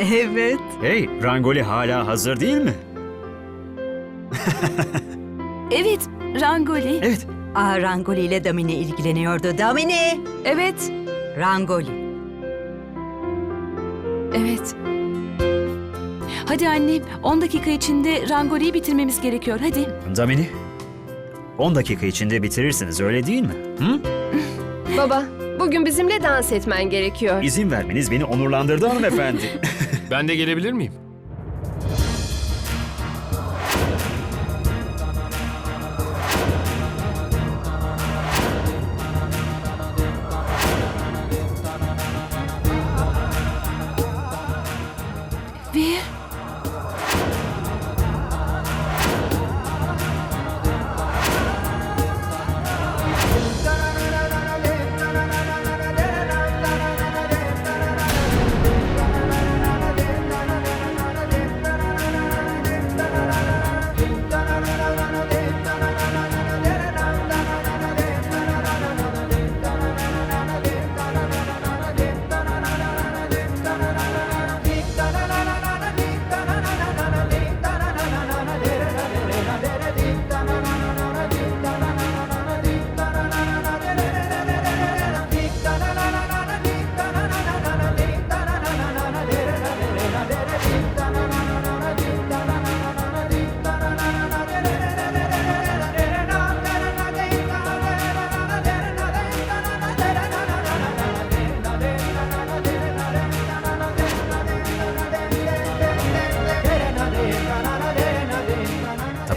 Evet. Hey, Rangoli hala hazır değil mi? Evet, Rangoli. Evet. Aa, Rangoli ile Damini ilgileniyordu. Damini! Evet, Rangoli. evet. Hadi anne, 10 dakika içinde Rangoli'yi bitirmemiz gerekiyor. Hadi. Damini, 10 dakika içinde bitirirsiniz öyle değil mi? Hı? Baba, bugün bizimle dans etmen gerekiyor. İzin vermeniz beni onurlandırdı hanımefendi. Ben de gelebilir miyim?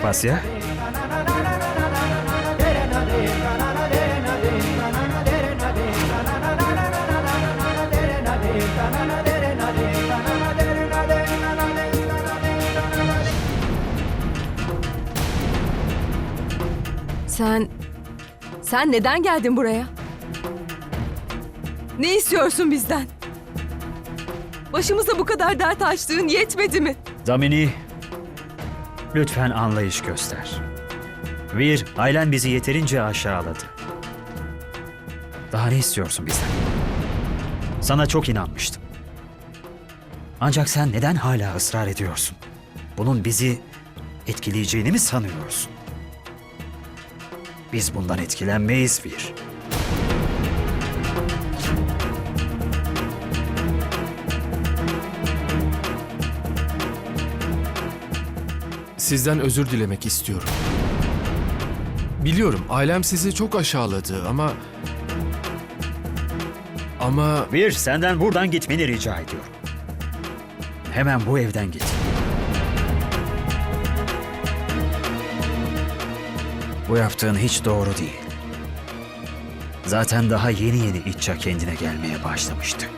Tapasya, Sen... Sen neden geldin buraya? Ne istiyorsun bizden? Başımıza bu kadar dert açtığın yetmedi mi? Damini, lütfen anlayış göster. Vir, ailen bizi yeterince aşağıladı. Daha ne istiyorsun bizden? Sana çok inanmıştım. Ancak sen neden hala ısrar ediyorsun? Bunun bizi etkileyeceğini mi sanıyorsun? Biz bundan etkilenmeyiz Vir. Sizden özür dilemek istiyorum. Biliyorum ailem sizi çok aşağıladı ama... Ama Vir, senden buradan gitmeni rica ediyorum. Hemen bu evden git. Bu yaptığın hiç doğru değil. Zaten daha yeni yeni İtça kendine gelmeye başlamıştı.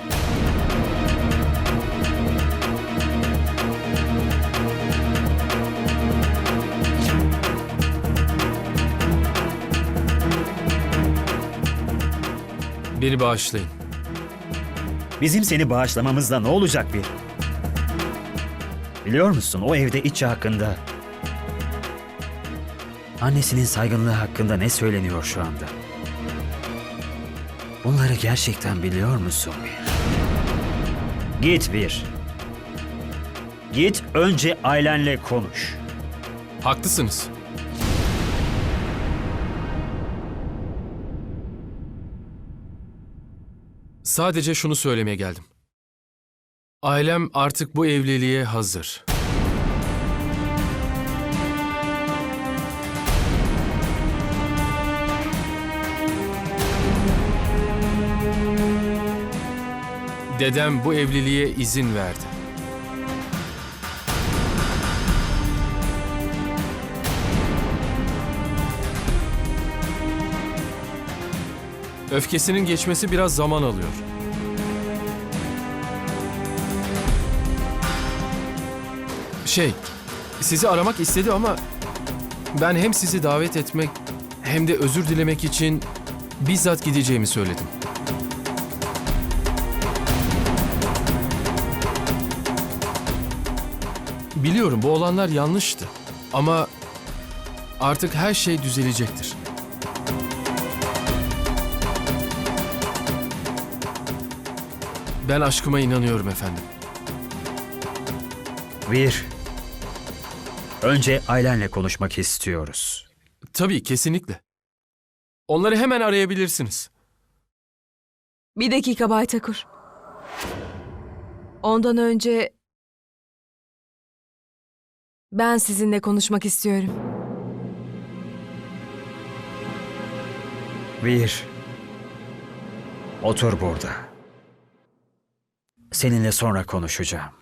Beni bağışlayın. Bizim seni bağışlamamızda ne olacak bir? Biliyor musun o evde İtça hakkında... Annesinin saygınlığı hakkında ne söyleniyor şu anda? Bunları gerçekten biliyor musun bir? Git bir. Git önce ailenle konuş. Haklısınız. Sadece şunu söylemeye geldim. Ailem artık bu evliliğe hazır. Dedem bu evliliğe izin verdi. Öfkesinin geçmesi biraz zaman alıyor. Şey, sizi aramak istedi ama ben hem sizi davet etmek hem de özür dilemek için bizzat gideceğimi söyledim. Biliyorum bu olanlar yanlıştı ama artık her şey düzelecektir. Ben aşkıma inanıyorum efendim. Vir. Önce ailenle konuşmak istiyoruz. Tabii kesinlikle. Onları hemen arayabilirsiniz. Bir dakika Bay Takur. Ondan önce ben sizinle konuşmak istiyorum. Vir. Otur burada. Seninle sonra konuşacağım.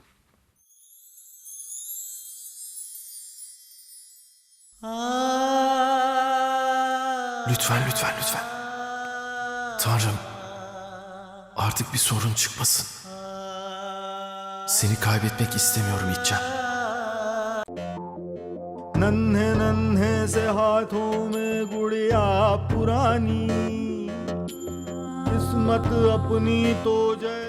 Lütfen, lütfen, lütfen. Tanrım, artık bir sorun çıkmasın. Seni kaybetmek istemiyorum İtcan. नन्हे नन्हे से हाथों में गुड़िया पुरानी किस्मत अपनी तो जैसे